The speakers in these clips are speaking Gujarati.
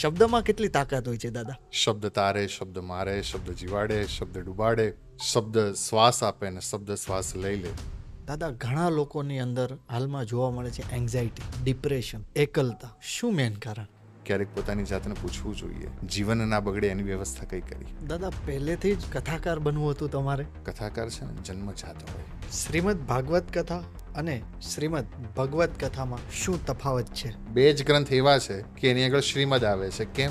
શબ્દમાં કેટલી તાકાત હોય છે દાદા? શબ્દ તારે શબ્દ મારે શબ્દ જીવાડે શબ્દ ડૂબાડે શબ્દ શ્વાસ આપે ને શબ્દ શ્વાસ લઈ લે. દાદા ઘણા લોકોની અંદર હાલમાં જોવા મળે છે એન્ઝાઇટી ડિપ્રેશન એકલતા. શું મેન કારણ? ક્યારેક પોતાની જાતને પૂછવું જોઈએ. જીવન ના બગડે એની વ્યવસ્થા કઈ કરી? દાદા પહેલેથી જ કથાકાર બનવું હતું તમારે? કથાકાર છે ને જન્મ જાત હોય. શ્રીમદ ભાગવત કથા? અને શ્રીમદ ભગવત કથામાં શું તફાવત છે? બે જ ગ્રંથ એવા છે કે એની આગળ શ્રીમદ આવે છે. કેમ?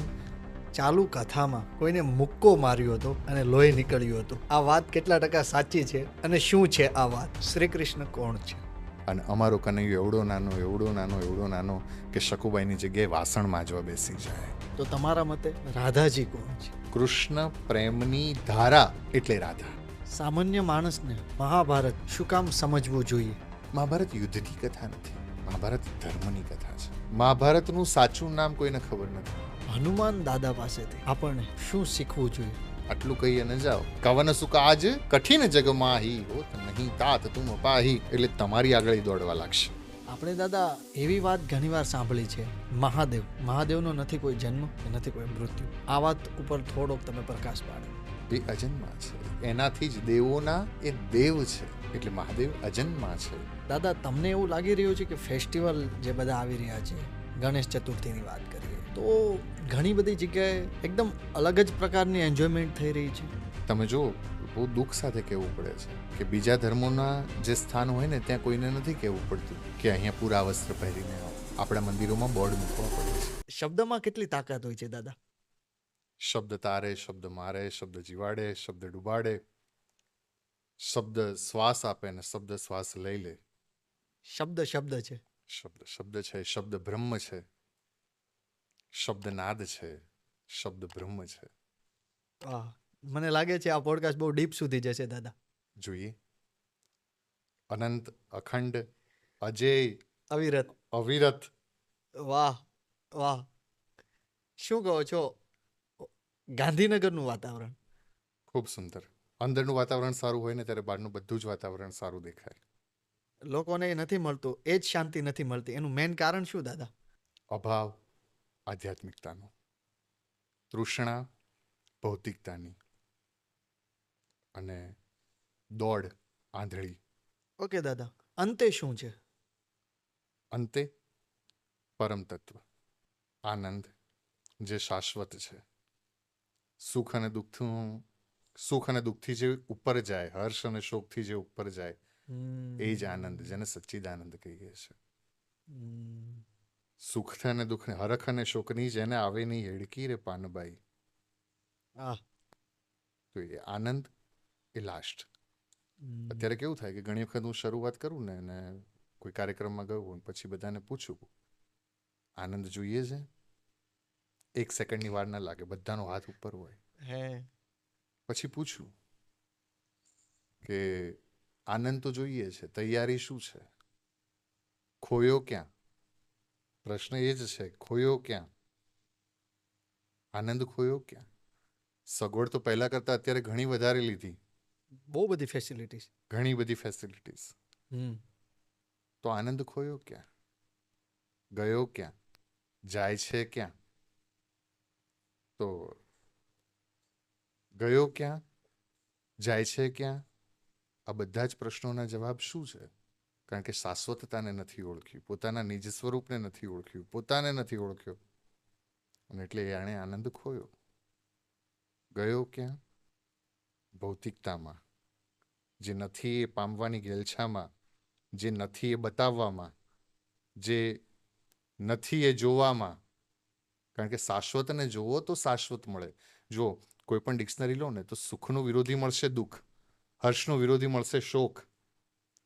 ચાલુ કથામાં કોઈને મુક્કો માર્યો હતો અને લોહી નીકળ્યું હતું. આ વાત કેટલા ટકા સાચી છે અને શું છે આ વાત? શ્રી કૃષ્ણ કોણ છે? અને અમારો કનૈયો એવડો નાનો એવડો નાનો એવડો નાનો કે શકુબાઈની જગ્યાએ વાસણ માંજવા બેસી જાય. તો તમારા મતે રાધાજી કોણ છે? કૃષ્ણ પ્રેમની ધારા એટલે રાધા. સામાન્ય માણસને મહાભારત શું કામ સમજવું જોઈએ? મહાભારત યુદ્ધની કથા નથી મહાભારત ધર્મની કથા છે. મહાભારતનું સાચું નામ કોઈને ખબર નથી. હનુમાન દાદા પાસેથી આપણને શું શીખવું જોઈએ? આટલું કહીએ ન જાઓ. કવન સુખ આજ કઠિન જગ માહી હોત નહીં તાત તું અપાહી એટલે તમારી આગળ દોડવા લાગશે. આપણે દાદા એવી વાત ઘણીવાર સાંભળી છે. મહાદેવ મહાદેવનો નથી કોઈ જન્મ કે નથી કોઈ મૃત્યુ. આ વાત ઉપર થોડોક તમે પ્રકાશ પાડો. એ અજન્મા છે. એનાથી જ દેવોના એ દેવ છે. એટલે મહાદેવ અજન્મા છે. દાદા તમને એવું લાગી રહ્યું છે કે ફેસ્ટિવલ જે બધા આવી રહ્યા છે ગણેશ ચતુર્થીની વાત કરીએ તો ઘણી બધી જગ્યાએ એકદમ અલગ જ પ્રકારની એન્જોયમેન્ટ થઈ રહી છે? તમે જો બહુ દુઃખ સાથે કહેવું પડે છે કે બીજા ધર્મોના જે સ્થાન હોય ને ત્યાં કોઈને નથી કહેવું પડતું કે અહીંયા પૂરા વસ્ત્ર પહેરીને આવો. આપણા મંદિરોમાં બોર્ડ મૂકવા પડે છે. શબ્દમાં કેટલી તાકાત હોય છે દાદા? શબ્દ તારે શબ્દ મારે શબ્દ જીવાડે શબ્દ ડૂબાડે. શબ્દ શ્વાસ આપે ને શબ્દ શ્વાસ લઈ લે. શબ્દ શબ્દ છે. શબ્દ શબ્દ છે શબ્દ બ્રહ્મ છે. શબ્દ નાદ છે શબ્દ બ્રહ્મ છે. વાહ મને લાગે છે આ પોડકાસ્ટ બહુ ડીપ સુધી જશે દાદા. જોઈએ. અનંત અખંડ અજય અવિરત. અવિરત. વાહ વાહ. શું કહો છો? ગાંધીનગરનું વાતાવરણ. ખૂબ સુંદર. અંદરનું વાતાવરણ સારું હોય ને ત્યારે બહારનું બધું જ વાતાવરણ સારું દેખાય. લોકોને એ નથી મળતું એ જ શાંતિ નથી મળતી. એનું મેઇન કારણ શું દાદા? અભાવ આધ્યાત્મિકતાનો. તૃષ્ણા ભૌતિકતાની. અને દોડ આંધળી. ઓકે દાદા. અંતે શું છે? અંતે પરમ તત્વ આનંદ જે શાશ્વત છે. સુખ અને દુઃખનું સુખ અને દુઃખથી જે ઉપર જાય હર્ષ અને શોકથી જે ઉપર જાય એ જ આનંદ જેને સચ્ચિદાનંદ કહીએ છે સુખ અને દુઃખ હરખ અને શોકની જેને આવે નહીં હેડકી રે પાનબાઈ. તો એ આનંદ એ લાસ્ટ અત્યારે કેવું થાય કે ઘણી વખત હું શરૂઆત કરું ને અને કોઈ કાર્યક્રમમાં ગયું પછી બધાને પૂછું આનંદ જોઈએ છે? એક સેકન્ડની વાર ના લાગે બધાનો હાથ ઉપર હોય. હે. પછી પૂછ્યું કે આનંદ તો જોઈએ છે તૈયારી શું છે? ખોયો ક્યાં? પ્રશ્ન એ જ છે ખોયો ક્યાં? આનંદ ખોયો ક્યાં? સગવડ તો પહેલા કરતા અત્યારે ઘણી વધારે લીધી. બહુ બધી ફેસિલિટીઝ ઘણી બધી ફેસિલિટીઝ તો આનંદ ખોયો ક્યાં? ગયો ક્યાં? જાય છે ક્યાં? તો ગયો ક્યાં? જાય છે ક્યાં? આ બધા જ પ્રશ્નોના જવાબ શું છે? કારણ કે શાશ્વતતાને નથી ઓળખ્યું, પોતાના નિજ સ્વરૂપને નથી ઓળખ્યું, પોતાને નથી ઓળખ્યો. અને એટલે એણે આનંદ ખોયો. ગયો ક્યાં? ભૌતિકતામાં. જે નથી એ પામવાની ગેલછામાં, જે નથી એ બતાવવામાં, જે નથી એ જોવામાં. કારણ કે શાશ્વતને જોવો તો શાશ્વત મળે. જો કોઈ પણ ડિક્શનરી લો ને તો સુખનું વિરોધી મળશે દુઃખ, હર્ષનું વિરોધી મળશે શોક.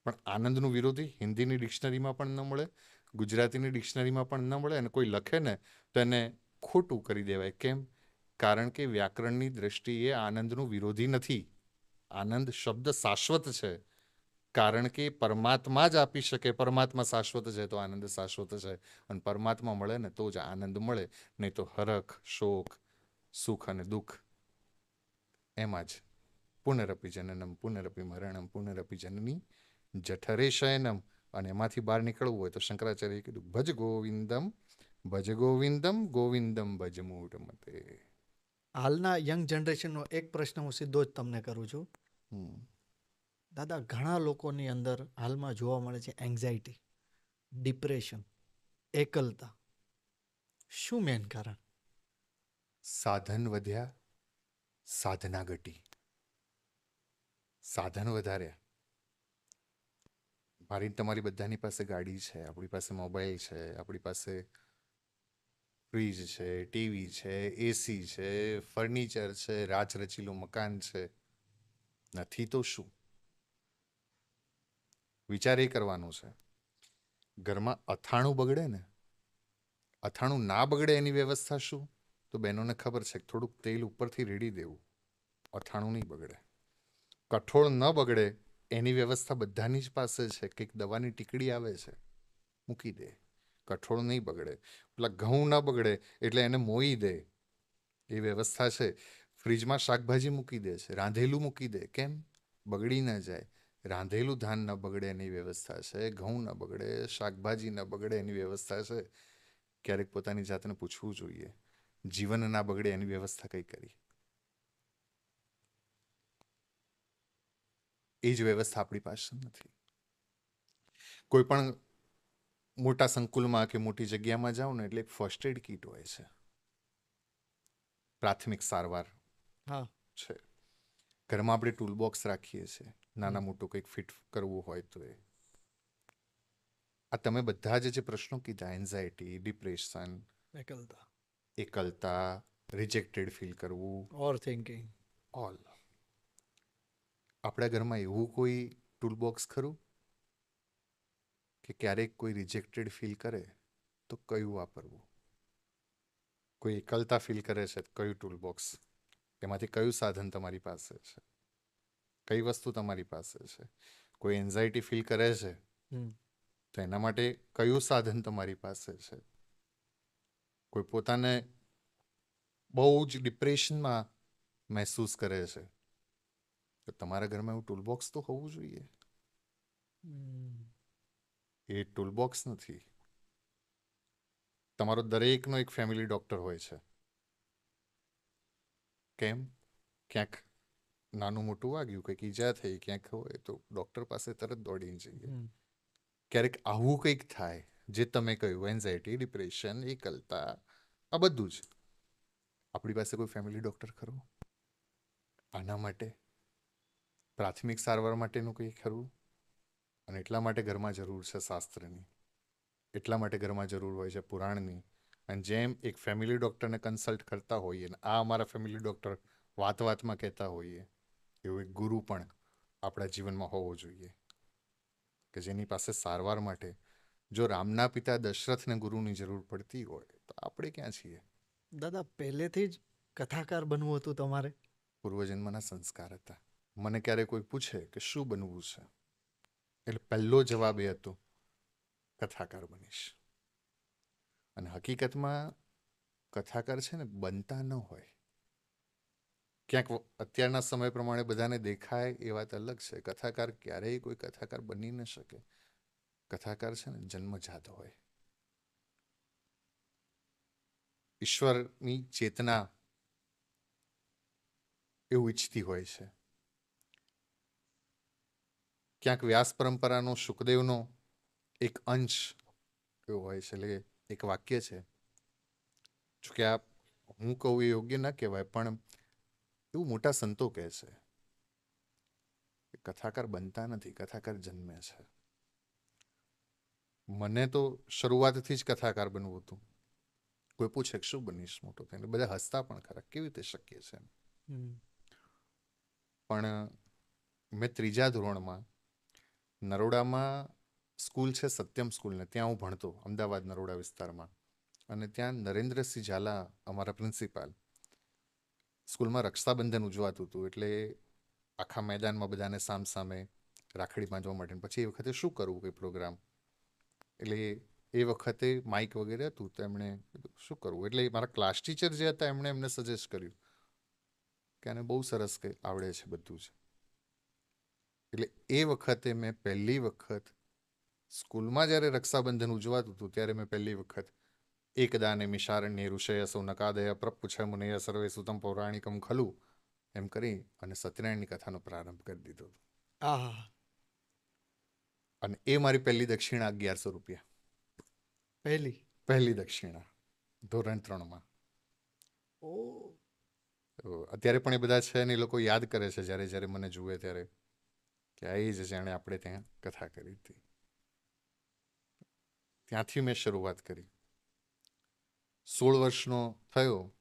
પણ આનંદનું વિરોધી હિન્દીની ડિક્શનરીમાં પણ ન મળે, ગુજરાતીની ડિક્શનરીમાં પણ ન મળે અને કોઈ લખે ને તો એને ખોટું કરી દેવાય. કેમ? કારણ કે વ્યાકરણની દ્રષ્ટિએ આનંદનું વિરોધી નથી. આનંદ શબ્દ શાશ્વત છે. કારણ કે પરમાત્મા જ આપી શકે. પરમાત્મા શાશ્વત છે તો આનંદ શાશ્વત છે. અને પરમાત્મા મળે ને તો જ આનંદ મળે. નહીં તો હરખ, શોક, સુખ અને દુઃખ. એમાં જ પુનરપી જનનમ પુનરપી મરણમ પુનરપી જનની જઠરે શયનમ અને એમાંથી બહાર નીકળવું હોય તો શંકરાચાર્યએ કીધું ભજ ગોવિંદમ ભજ ગોવિંદમ ગોવિંદમ ભજ મૂઢ મતે હાલના યંગ જનરેશનનો એક પ્રશ્ન હું સીધો જ તમને કરું છું. દાદા ઘણા લોકોની અંદર હાલમાં જોવા મળે છે એન્ઝાયટી ડિપ્રેશન એકલતા. શું મેન કારણ? સાધન વધ્યા સાધના ઘટી. સાધન વધાર્યા મારી તમારી બધાની પાસે ગાડી છે, આપણી પાસે મોબાઈલ છે, આપણી પાસે ફ્રીજ છે, ટીવી છે, એસી છે, ફર્નિચર છે રાચરચીલું મકાન છે. નથી તો શું? વિચાર એ કરવાનો છે. ઘરમાં અથાણું બગડે ને? અથાણું ના બગડે એની વ્યવસ્થા શું? તો બહેનોને ખબર છે કે થોડુંક તેલ ઉપરથી રેડી દેવું. અથાણું નહીં બગડે. કઠોળ ન બગડે, એની વ્યવસ્થા બધાની જ પાસે છે. કંઈક દવાની ટીકડી આવે છે. મૂકી દે. કઠોળ નહીં બગડે. પેલા ઘઉં ન બગડે, એટલે એને મોઈ દે. એ વ્યવસ્થા છે. ફ્રીજમાં શાકભાજી મૂકી દે છે. રાંધેલું મૂકી દે. કેમ? બગડી ન જાય. રાંધેલું ધાન ન બગડે એની વ્યવસ્થા છે. ઘઉં ન બગડે. શાકભાજી ન બગડે એની વ્યવસ્થા છે. ક્યારેક પોતાની જાતને પૂછવું જોઈએ. જીવન ના બગડે એની વ્યવસ્થા કઈ કરી. એ જ વ્યવસ્થા આપણી પાસે નથી. કોઈ પણ મોટા સંકુલમાં કે મોટી જગ્યામાં જાઓ ને એટલે એક ફર્સ્ટ એડ કીટ હોય છે. પ્રાથમિક સારવાર હા. છે. ઘરમાં આપણે ટૂલ બોક્સ રાખીએ છીએ. નાના મોટું કંઈક ફિટ કરવું હોય તો એ. આ તમે બધા જ જે પ્રશ્નો કીધા એન્ઝાયટી ડિપ્રેશન એકલતા. એકલતા રિજેક્ટેડ ફીલ કરવું ઓર થિંકિંગ ઓલ આપણા ઘરમાં એવું કોઈ ટૂલબોક્સ ખરું? કે ક્યારેક કોઈ રિજેક્ટેડ ફીલ કરે તો કયું વાપરવું? કોઈ એકલતા ફીલ કરે છે કયું ટૂલબોક્સ એમાંથી કયું સાધન તમારી પાસે છે? કઈ વસ્તુ તમારી પાસે છે? કોઈ એન્ઝાયટી ફીલ કરે છે? તો એના માટે કયું સાધન તમારી પાસે છે? કોઈ પોતાને બહુ જ ડિપ્રેશનમાં મહેસૂસ કરે છે. તો તમારા ઘરમાં એવું ટૂલબોક્સ તો હોવું જોઈએ. એ ટૂલબોક્સ નથી. તમારો દરેકનો એક ફેમિલી ડૉક્ટર હોય છે. કેમ? ક્યાંક નાનું મોટું વાગ્યું કંઈક ઈજા થઈ ક્યાંક હોય તો ડૉક્ટર પાસે તરત દોડીને જઈએ. ક્યારેક આવું કંઈક થાય જે તમે કહ્યું એન્ઝાયટી ડિપ્રેશન એકલતા આ બધું જ. આપણી પાસે કોઈ ફેમિલી ડૉક્ટર ખરું? આના માટે? પ્રાથમિક સારવાર માટેનું કંઈ ખરું? અને એટલા માટે ઘરમાં જરૂર છે શાસ્ત્રની. એટલા માટે ઘરમાં જરૂર હોય છે પુરાણની. અને જેમ એક ફેમિલી ડૉક્ટરને કન્સલ્ટ કરતા હોઈએ ને, આ અમારા ફેમિલી ડૉક્ટર વાત વાતમાં કહેતા હોઈએ, એવો એક ગુરુ પણ આપણા જીવનમાં હોવો જોઈએ. કે જેની પાસે સારવાર માટે જો રામના પિતા દશરથને ગુરુની જરૂર પડતી હોય તો આપણે ક્યાં છીએ? દાદા પહેલેથી જ કથાકાર બનવું હતું તમારે? પૂર્વજન્મના સંસ્કાર હતા. મને ક્યારે કોઈ પૂછે કે શું બનવું છે? એટલે પહેલો જવાબ એ હતો કથાકાર બનીશ. અને હકીકતમાં કથાકાર છે ને બનતા ન હોય. ક્યાંક અત્યારના સમય પ્રમાણે બધાને દેખાય એ વાત અલગ છે. કથાકાર ક્યારેય કોઈ કથાકાર બની ન શકે. કથાકાર છે ને, જન્મજાત હોય. ઈશ્વરની ચેતના એવું ઈચ્છતી હોય છે. ક્યાંક વ્યાસ પરંપરાનો, સુખદેવનો એક અંશ એવો હોય છે, એટલે એક વાક્ય છે. જોકે આ હું કહું એ યોગ્ય ના કહેવાય, પણ એવું મોટા સંતો કહે છે કથાકાર બનતા નથી, કથાકાર જન્મે છે. મને તો શરૂઆતથી જ કથાકાર બનવું હતું. કોઈ પૂછે કે શું બનીશ મોટો થઈને? બધા હસતા પણ ખરા. કેવી રીતે શક્ય છે પણ મેં ત્રીજા ધોરણમાં નરોડામાં સ્કૂલ છે સત્યમ સ્કૂલને ત્યાં હું ભણતો અમદાવાદ નરોડા વિસ્તારમાં. અને ત્યાં નરેન્દ્રસિંહ ઝાલા અમારા પ્રિન્સિપાલ. સ્કૂલમાં રક્ષાબંધન ઉજવાતું હતું એટલે આખા મેદાનમાં બધાને સામ સામે રાખડી બાંધવા માટે. પછી એ વખતે શું કરવું કોઈ પ્રોગ્રામ? એટલે એ વખતે માઇક વગેરે હતું, તો એમણે શું કરવું? એટલે મારા ક્લાસ ટીચર જે હતા, એમણે એમને સજેસ્ટ કર્યું કે આને બહુ સરસ કે આવડે છે બધું જ. એટલે એ વખતે મેં પહેલી વખત સ્કૂલમાં જ્યારે રક્ષાબંધન ઉજવાતું હતું, ત્યારે મેં પહેલી વખત એકદાને મિશારણ્ય ઋષય સૌનકાદય પ્રપુછ મુનેય સર્વે સુતમ પૌરાણિકમ ખલું એમ કરી અને સત્યનારાયણની કથાનો પ્રારંભ કરી દીધો આહા. અને એ મારી પહેલી દક્ષિણા અગિયારસો રૂપિયા. પહેલી? પહેલી દક્ષિણા ધોરણ ત્રણમાં. ઓ. અત્યારે પણ એ બધા છે ને એ લોકો યાદ કરે છે જ્યારે જ્યારે મને જુએ ત્યારે કે આ જ જાણે આપણે ત્યાં કથા કરી હતી. ત્યાંથી મેં શરૂઆત કરી. સોળ વર્ષનો થયો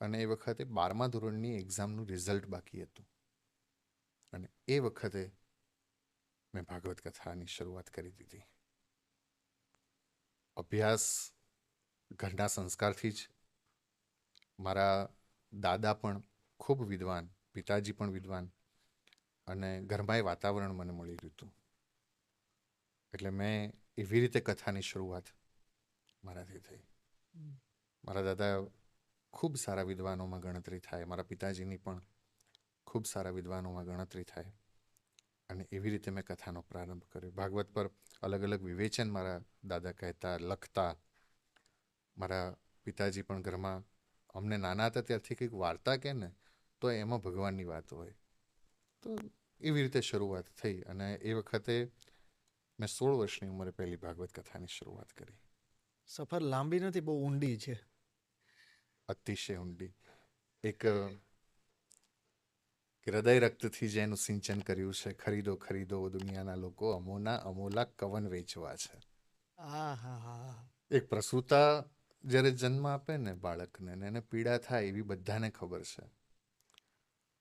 અને એ વખતે બારમા ધોરણની એક્ઝામનું રિઝલ્ટ બાકી હતું. અને એ વખતે મેં ભાગવત કથાની શરૂઆત કરી દીધી. અભ્યાસ ઘરના સંસ્કારથી જ. મારા દાદા પણ ખૂબ વિદ્વાન પિતાજી પણ વિદ્વાન અને ઘરમાં એ વાતાવરણ મને મળી રહ્યું હતું. એટલે મેં એવી રીતે કથાની શરૂઆત મારાથી થઈ. મારા દાદા ખૂબ સારા વિદ્વાનોમાં ગણતરી થાય મારા પિતાજીની પણ ખૂબ સારા વિદ્વાનોમાં ગણતરી થાય. અને એવી રીતે મેં કથાનો પ્રારંભ કર્યો. ભાગવત પર અલગ અલગ વિવેચન મારા દાદા કહેતા લખતા મારા પિતાજી પણ ઘરમાં અમને નાના હતા ત્યારથી કંઈક વાર્તા કહે ને તો એમાં ભગવાનની વાત હોય. તો એવી રીતે શરૂઆત થઈ અને એ વખતે મેં સોળ વર્ષની ઉંમરે પહેલી ભાગવત કથાની શરૂઆત કરી. સફર લાંબી નથી બહુ ઊંડી છે. અતિશય ઊંડી. એક અ, હૃદય રક્તથી જેનું સિંચન કર્યું છે. ખરીદો ખરીદો દુનિયાના લોકો અમોના અમોલા કવન વેચવા છે. એક પ્રસૂતા જ્યારે જન્મ આપે ને બાળકને ને એને પીડા થાય એવી બધાને ખબર છે.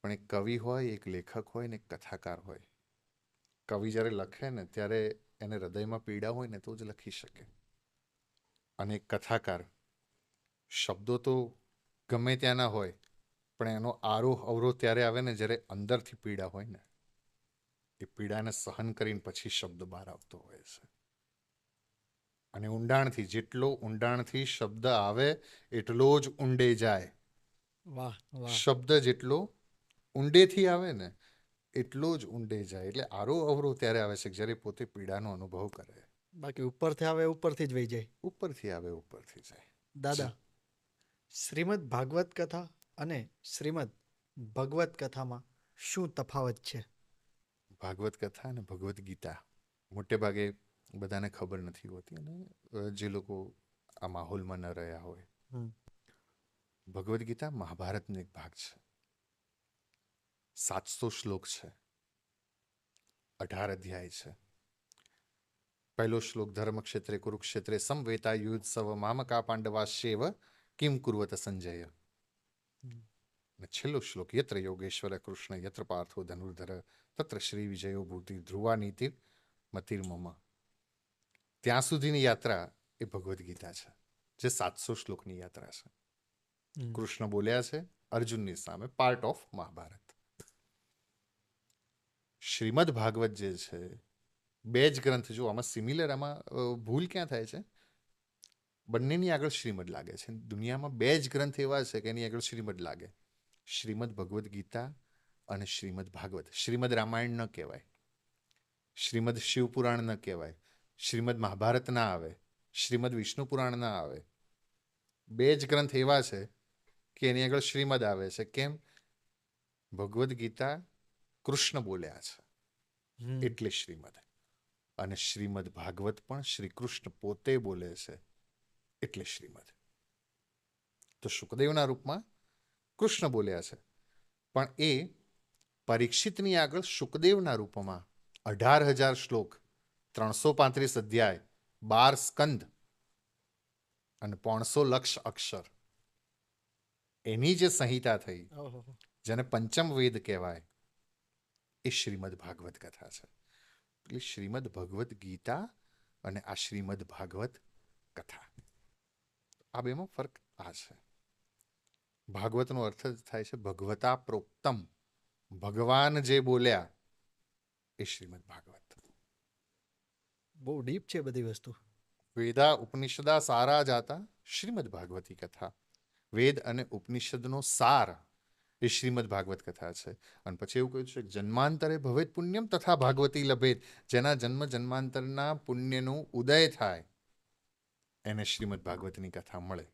પણ એક કવિ હોય એક લેખક હોય ને એક કથાકાર હોય. કવિ જ્યારે લખે ને ત્યારે એને હૃદયમાં પીડા હોય ને તો જ લખી શકે. અને એક કથાકાર શબ્દો તો ગમે ત્યાંના હોય પણ એનો આરોહ અવરોહ ત્યારે આવે ને જ્યારે અંદરથી પીડા હોય ને એ પીડાને સહન કરીને પછી શબ્દ બહાર આવતો હોય છે. અને ઊંડાણથી જેટલો ઊંડાણથી શબ્દ આવે એટલો જ ઊંડે જાય. વાહ શબ્દ જેટલો ઊંડેથી આવે ને એટલો જ ઊંડે જાય. એટલે આરો અવરો ત્યારે આવે છે જ્યારે પોતે પીડાનો અનુભવ કરે. બાકી ઉપરથી આવે ઉપરથી જ વહી જાય. ઉપરથી આવે ઉપરથી જાય. દાદા શ્રીમદ ભાગવત કથા અને શ્રીમદ ભગવત કથામાં શું તફાવત છે? ભાગવત કથા અને ભગવદ્ ગીતા મોટે ભાગે બધાને ખબર નથી હોતી અને જે લોકો આ માહોલમાં ન રહ્યા હોય. ભગવદ્ ગીતા મહાભારતનો એક ભાગ છે. સાતસો શ્લોક છે. અઢાર અધ્યાય છે. પહેલો શ્લોક ધર્મ ક્ષેત્રે કુરુક્ષેત્રે સમવેતા યુદ્ધસવ મામકા પાંડવાશ્યેવ કિમ કુર્વત સંજય. અને છેલ્લો શ્લોક યત્ર યોગેશ્વર કૃષ્ણ યત્ર પાર્થો ધનુર્ધર તત્ર શ્રી વિજયો ભૂતિ ધ્રુવા નીતિ મતિર્મમ ત્યાં સુધીની યાત્રા એ ભગવદ્ ગીતા છે જે સાતસો શ્લોકની યાત્રા છે. કૃષ્ણ બોલ્યા છે અર્જુનની સામે પાર્ટ ઓફ મહાભારત. શ્રીમદ ભાગવત જે છે બે જ ગ્રંથ જો આમાં સિમિલર આમાં ભૂલ ક્યાં થાય છે? બંનેની આગળ શ્રીમદ લાગે છે. દુનિયામાં બે જ ગ્રંથ એવા છે કે એની આગળ શ્રીમદ લાગે. શ્રીમદ ભગવદ્ ગીતા અને શ્રીમદ ભાગવત. શ્રીમદ રામાયણ ન કહેવાય. શ્રીમદ શિવપુરાણ ન કહેવાય. શ્રીમદ મહાભારત ના આવે. શ્રીમદ વિષ્ણુ પુરાણ ના આવે. બે જ ગ્રંથ એવા છે કે એની આગળ શ્રીમદ આવે છે. કેમ? ભગવદ્ ગીતા કૃષ્ણ બોલ્યા છે. એટલે શ્રીમદ. અને શ્રીમદ ભાગવત પણ શ્રી કૃષ્ણ પોતે બોલે છે. એટલે શ્રીમદ. તો સુખદેવના રૂપમાં કૃષ્ણ બોલ્યા છે. પણ એ પરીક્ષિતની આગળ શુકદેવના રૂપમાં અઢાર હજાર શ્લોક ત્રણસો પાંત્રીસ અધ્યાય બાર સ્કંદ અને પોણસો લક્ષ અક્ષર. એની જે સંહિતા થઈ જેને પંચમ વેદ કહેવાય એ શ્રીમદ ભાગવત કથા છે. એટલે શ્રીમદ ભગવદ્ ગીતા અને આ શ્રીમદ ભાગવત કથા. આ બેમાં ફરક આ છે. ભાગવતનો અર્થ જ થાય છે ભગવતા પ્રોક્તમ ભગવાન જે બોલ્યા એ શ્રીમદ ભાગવત. બહુ ડીપ છે બધી વસ્તુ. વેદા ઉપનિષદા સારા જાતા શ્રીમદ ભાગવતી કથા. વેદ અને ઉપનિષદનો સાર એ શ્રીમદ ભાગવત કથા છે. અને પછી એવું કહ્યું છે કે જન્માંતરે ભવેત પુણ્યમ તથા ભાગવતી લભેત જેના જન્મ જન્માંતરના પુણ્યનું ઉદય થાય એને શ્રીમદ ભાગવતની કથા મળે.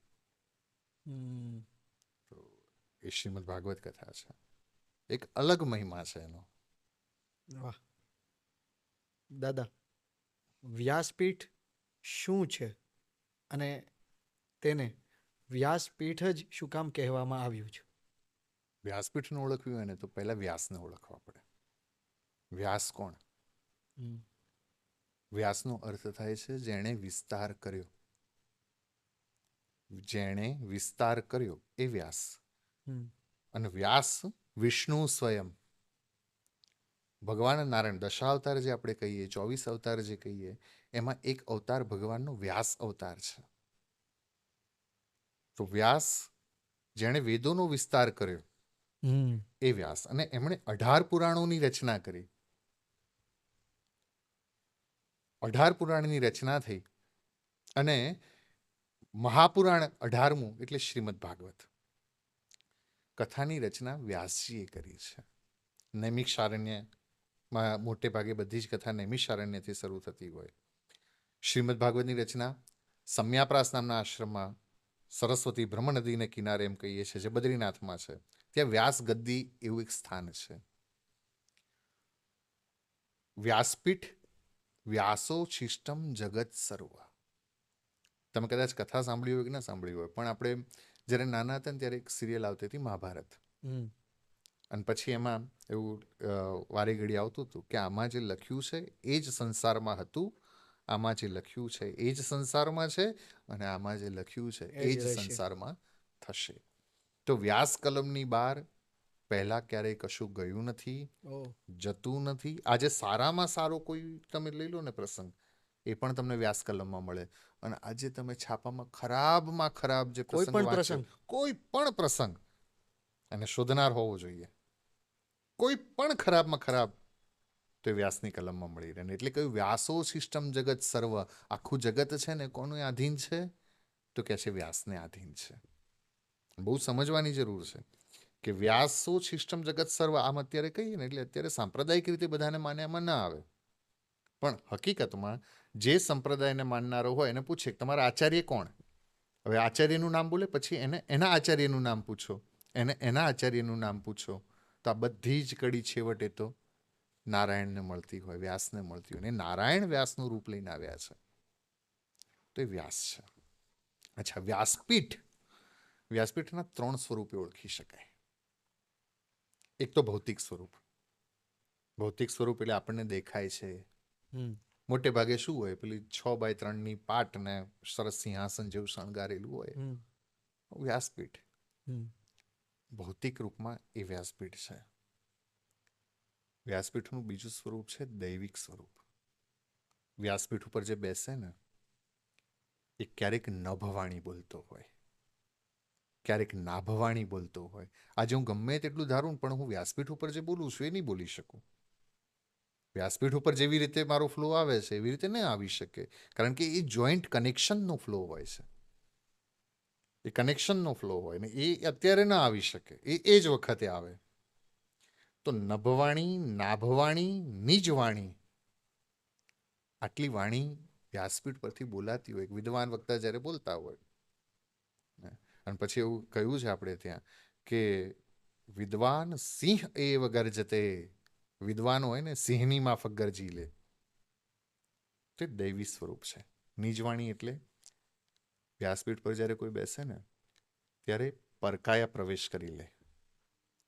એ શ્રીમદ ભાગવત કથા છે. એક અલગ મહિમા છે એનો. વાહ. દાદા વ્યાસપીઠ શું છે? અને તેને વ્યાસપીઠ જ શું કામ કહેવામાં આવ્યું છે? વ્યાસપીઠને ઓળખવી હોય ને તો પહેલા વ્યાસને ઓળખવા પડે. વ્યાસ કોણ? વ્યાસનો અર્થ થાય છે જેણે વિસ્તાર કર્યો. જેણે વિસ્તાર કર્યો એ વ્યાસ. અને વ્યાસ વિષ્ણુ સ્વયં. ભગવાન નારાયણ દશાવતાર જે આપણે કહીએ ચોવીસ અવતાર જે કહીએ એમાં એક અવતાર ભગવાનનો વ્યાસ અવતાર છે. તો વ્યાસ જેણે વેદોનો વિસ્તાર કર્યો હમ. એ વ્યાસ. અને એમણે અઢાર પુરાણોની રચના કરી. અઢાર પુરાણની રચના થઈ. અને મહાપુરાણ અઢારમું એટલે શ્રીમદ ભાગવત. કથાની રચના વ્યાસજીએ કરી છે. નૈમિષારણ્યમાં મોટે ભાગે બધી જ કથા નૈમિષારણ્યથી શરૂ થતી હોય. શ્રીમદ ભાગવતની રચના સમ્યાપ્રાસ નામના આશ્રમમાં સરસ્વતી બ્રહ્મ નદીને કિનારે એમ કહીએ છીએ, જે બદ્રીનાથમાં છે. ત્યાં વ્યાસ ગદ્દી એવું એક સ્થાન છે. વ્યાસપીઠ વ્યાસો શિષ્ટમ જગત સર્વ. તમે કદાચ કથા સાંભળી હોય કે ના સાંભળી હોય, પણ આપણે જ્યારે નાના હતા ત્યારે એક સિરિયલ આવતી હતી મહાભારત. અને પછી એમાં એવું વારે ઘડી આવતું હતું કે આમાં જે લખ્યું છે એ જ સંસારમાં હતું આમાં જે લખ્યું છે એ જ સંસારમાં છે અને આમાં જે લખ્યું છે એ જ સંસારમાં થશે. તો વ્યાસ કલમની બહાર પહેલા ક્યારેય કશું ગયું નથી જતું નથી. આજે સારામાં સારો કોઈ તમે લઈ લો ને પ્રસંગ. એ પણ તમને વ્યાસ કલમમાં મળે. અને આજે તમે છાપામાં ખરાબમાં ખરાબ જે કોઈ પણ પ્રસંગ. કોઈ પણ પ્રસંગ અને શોધનાર હોવો જોઈએ. કોઈ પણ ખરાબમાં ખરાબ તો એ વ્યાસની કલમમાં મળી રહે. એટલે કહ્યું વ્યાસો સિસ્ટમ જગત સર્વ. આખું જગત છે ને કોનું આધીન છે? તો કે છે વ્યાસને આધીન છે. બહુ સમજવાની જરૂર છે કે વ્યાસો સિસ્ટમ જગત સર્વ આમ અત્યારે કહીએ ને એટલે અત્યારે સાંપ્રદાયિક રીતે બધાને માન્યામાં ના આવે. પણ હકીકતમાં જે સંપ્રદાયને માનનારો હોય એને પૂછે તમારા આચાર્ય કોણ? હવે આચાર્યનું નામ બોલે, પછી એને, એના આચાર્યનું નામ પૂછો. એને એના આચાર્યનું નામ પૂછો. તો આ બધી જ કડી છેવટે તો નારાયણને મળતી હોય, વ્યાસને મળતી હોય. અને નારાયણ વ્યાસનું રૂપ લઈને આવ્યા છે. તો એ વ્યાસ છે. અચ્છા, વ્યાસપીઠ. વ્યાસપીઠના ત્રણ સ્વરૂપે ઓળખી શકાય. એક તો ભૌતિક સ્વરૂપ. ભૌતિક સ્વરૂપ એટલે આપણને દેખાય છે. મોટે ભાગે શું હોય? પેલી છ બાય ત્રણની પાટ ને સરસ સિંહાસન જેવું શણગારેલું હોય. વ્યાસપીઠ. ભૌતિક રૂપમાં એ વ્યાસપીઠ છે. વ્યાસપીઠનું બીજું સ્વરૂપ છે દૈવિક સ્વરૂપ. વ્યાસપીઠ ઉપર જે બેસે ને એ ક્યારેક નભવાણી બોલતો હોય. ક્યારેક નાભવાણી બોલતો હોય. આજે હું ગમે તેટલું ધારું પણ હું વ્યાસપીઠ ઉપર જે બોલું છું એ નહીં બોલી શકું. વ્યાસપીઠ ઉપર જેવી રીતે મારો ફ્લો આવે છે, એવી રીતે નહીં આવી શકે. કારણ કે એ જોઈન્ટ કનેક્શનનો ફ્લો હોય છે. એ કનેક્શનનો ફ્લો હોય ને એ અત્યારે ના આવી શકે. એ એ જ વખતે આવે. તો નભવાણી, નાભવાણી, નિજવાણી આટલી વાણી વ્યાસપીઠ પરથી બોલાતી હોય વિદ્વાન વક્તા જ્યારે બોલતા હોય. અને પછી એવું કહ્યું છે આપણે ત્યાં કે, વિદ્વાન સિંહ એ વગર ગર્જતે વિદ્વાન હોય ને સિંહની માફક ગરજી લે. તે દૈવી સ્વરૂપ છે. નિજવાણી એટલે વ્યાસપીઠ પર જ્યારે કોઈ બેસે ને ત્યારે પરકાયા પ્રવેશ કરી લે.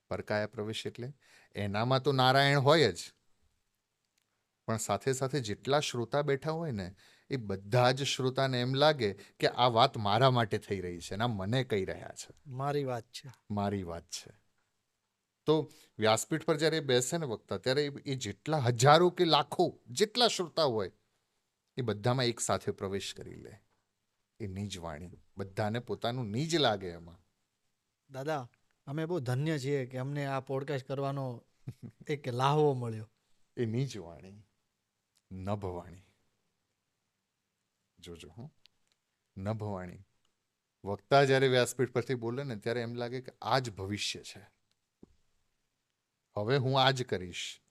પરકાયા પ્રવેશ એટલે એનામાં તો નારાયણ હોય જ. પણ સાથે સાથે જેટલા શ્રોતા બેઠા હોય ને એ બધા જ શ્રોતાને એમ લાગે કે આ વાત મારા માટે થઈ રહી છે ના મને કહી રહ્યા છે. મારી વાત છે. મારી વાત છે. તો વ્યાસપીઠ પર જ્યારે એ બેસે ને વક્તા ત્યારે એ- જેટલા હજારો કે લાખો જેટલા શ્રોતા હોય એ બધામાં એક સાથે પ્રવેશ કરી લે. એ નિજ વાણી. બધાને પોતાનું નિજ લાગે એમાં. દાદા અમે બહુ ધન્ય છીએ કે અમને આ પોડકાસ્ટ કરવાનો એક લાહવો મળ્યો. એ નિજ વાણી. નભવાણી જોજો હું. નભવાણી વક્તા જ્યારે વ્યાસપીઠ પરથી બોલે ને ત્યારે એમ લાગે કે આ જ ભવિષ્ય છે. હવે હું આ જ કરીશ.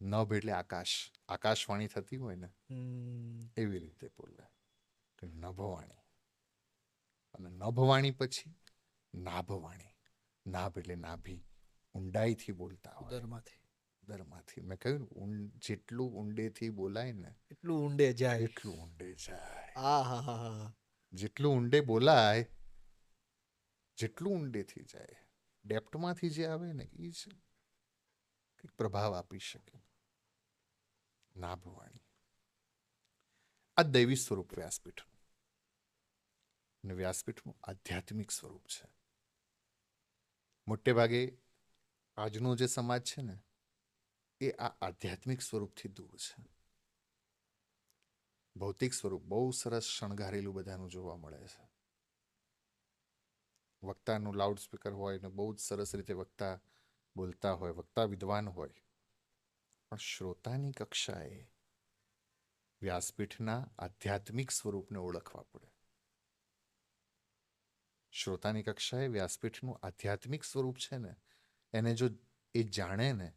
નભ એટલે આકાશ. આકાશવાણી થતી હોય ને એવી રીતે બોલે. નભવાણી. અને નભવાણી પછી નાભવાણી. નાભ એટલે નાભી. ઊંડાઈથી બોલતા હોય. ઉદરમાંથી દરમાંથી. મેં કહ્યું જેટલું ઊંડેથી બોલાય ને એટલું ઊંડે જાય. એટલું ઊંડે જાય. આ જેટલું ઊંડે બોલાય જેટલું ઊંડેથી જાય. ડેપ્ટમાંથી જે આવે ને એ જ કંઈક પ્રભાવ આપી શકે. નાભવાણી આ દૈવી સ્વરૂપ વ્યાસપીઠનું. અને વ્યાસપીઠનું આધ્યાત્મિક સ્વરૂપ છે. મોટે ભાગે આજનો જે સમાજ છે ને, એ આ આધ્યાત્મિક સ્વરૂપથી દૂર છે. ભૌતિક સ્વરૂપ બહુ સરસ શણગારેલું બધાનું જોવા મળે છે. વક્તાનું લાઉડ સ્પીકર હોય ને બહુ જ સરસ રીતે વક્તા બોલતા હોય, વક્તા વિદ્વાન હોય. પણ શ્રોતાની કક્ષાએ વ્યાસપીઠના આધ્યાત્મિક સ્વરૂપને ઓળખવા પડે. શ્રોતાની કક્ષાએ વ્યાસપીઠનું આધ્યાત્મિક સ્વરૂપ છે ને, એને જો એ જાણે ને,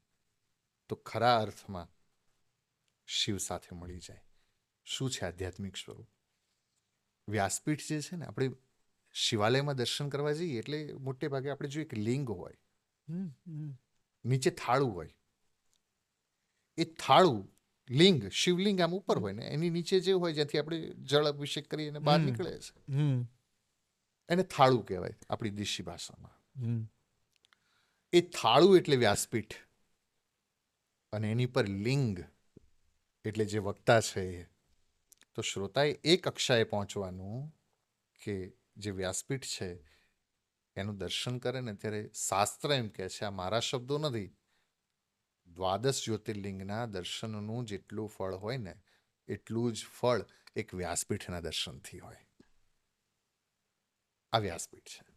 તો ખરા અર્થમાં શિવ સાથે મળી જાય. શું છે આધ્યાત્મિક સ્વરૂપ? વ્યાસપીઠ જે છે ને, આપણે શિવાલયમાં દર્શન કરવા જઈએ એટલે મોટે ભાગે આપણે જો એક લિંગ હોય. નીચે થાળું હોય એ થાળું લિંગ શિવલિંગ આમ ઉપર હોય ને એની નીચે જે હોય જ્યાંથી આપણે જળ અભિષેક કરીને બહાર નીકળે છે. એને થાળું કહેવાય આપણી દેશી ભાષામાં. હમ. એ થાળું એટલે વ્યાસપીઠ અને એની પર લિંગ એટલે જે વક્તા છે એ. તો શ્રોતાએ એ કક્ષાએ પહોંચવાનું કે જે વ્યાસપીઠ છે, એનું દર્શન કરે ને ત્યારે શાસ્ત્ર એમ કહે છે, આ મારા શબ્દો નથી. દ્વાદશ જ્યોતિર્લિંગના દર્શનનું જેટલું ફળ હોય ને, એટલું જ ફળ એક વ્યાસપીઠના દર્શનથી હોય. આ વ્યાસપીઠ છે.